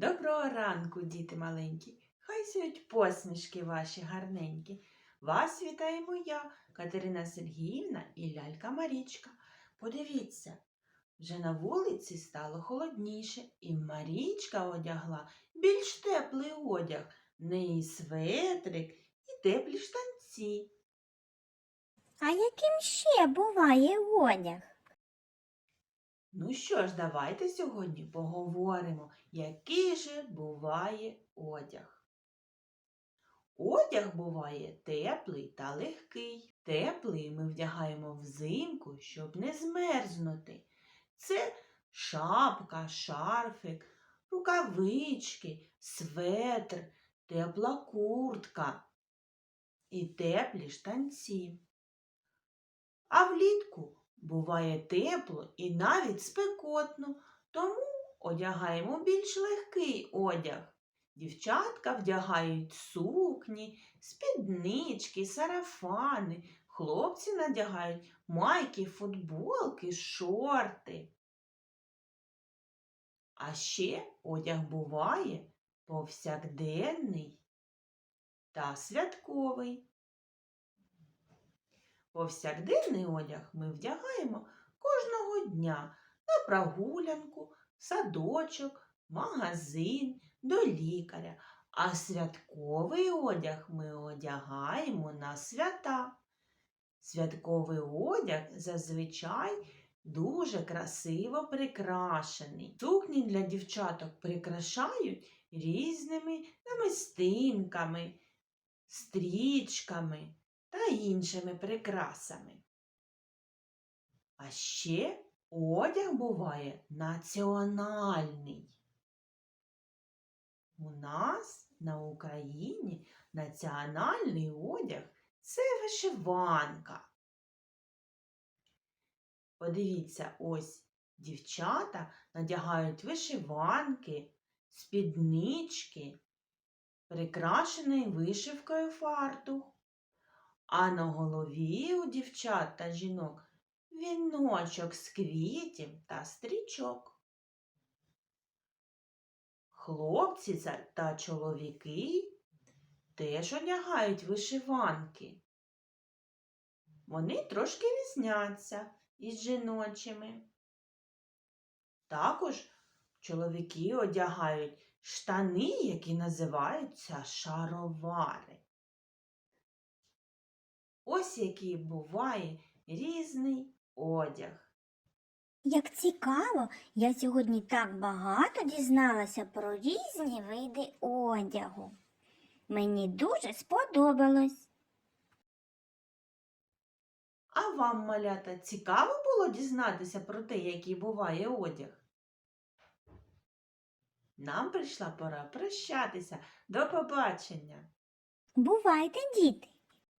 Доброго ранку, діти маленькі. Хай сяють посмішки ваші гарненькі. Вас вітаємо я, Катерина Сергіївна і лялька Марічка. Подивіться, вже на вулиці стало холодніше, і Марічка одягла більш теплий одяг, в неї светрик і теплі штанці. А яким ще буває одяг? Ну що ж, давайте сьогодні поговоримо, який же буває одяг. Одяг буває теплий та легкий. Теплий ми вдягаємо взимку, щоб не змерзнути. Це шапка, шарфик, рукавички, светр, тепла куртка і теплі штанці. А влітку буває тепло і навіть спекотно, тому одягаємо більш легкий одяг. Дівчатка вдягають сукні, спіднички, сарафани, хлопці надягають майки, футболки, шорти. А ще одяг буває повсякденний та святковий. Повсякденний одяг ми вдягаємо кожного дня на прогулянку, садочок, магазин, до лікаря. А святковий одяг ми одягаємо на свята. Святковий одяг зазвичай дуже красиво прикрашений. Сукні для дівчаток прикрашають різними намистинками, стрічками та іншими прикрасами. А ще одяг буває національний. У нас на Україні національний одяг це вишиванка. Подивіться, ось дівчата надягають вишиванки, спіднички, прикрашений вишивкою фартух. А на голові у дівчат та жінок віночок з квітів та стрічок. Хлопці та- чоловіки теж одягають вишиванки. Вони трошки різняться із жіночими. Також чоловіки одягають штани, які називаються шаровари. Ось який буває різний одяг. Як цікаво, я сьогодні так багато дізналася про різні види одягу. Мені дуже сподобалось. А вам, малята, цікаво було дізнатися про те, який буває одяг? Нам прийшла пора прощатися. До побачення! Бувайте, діти!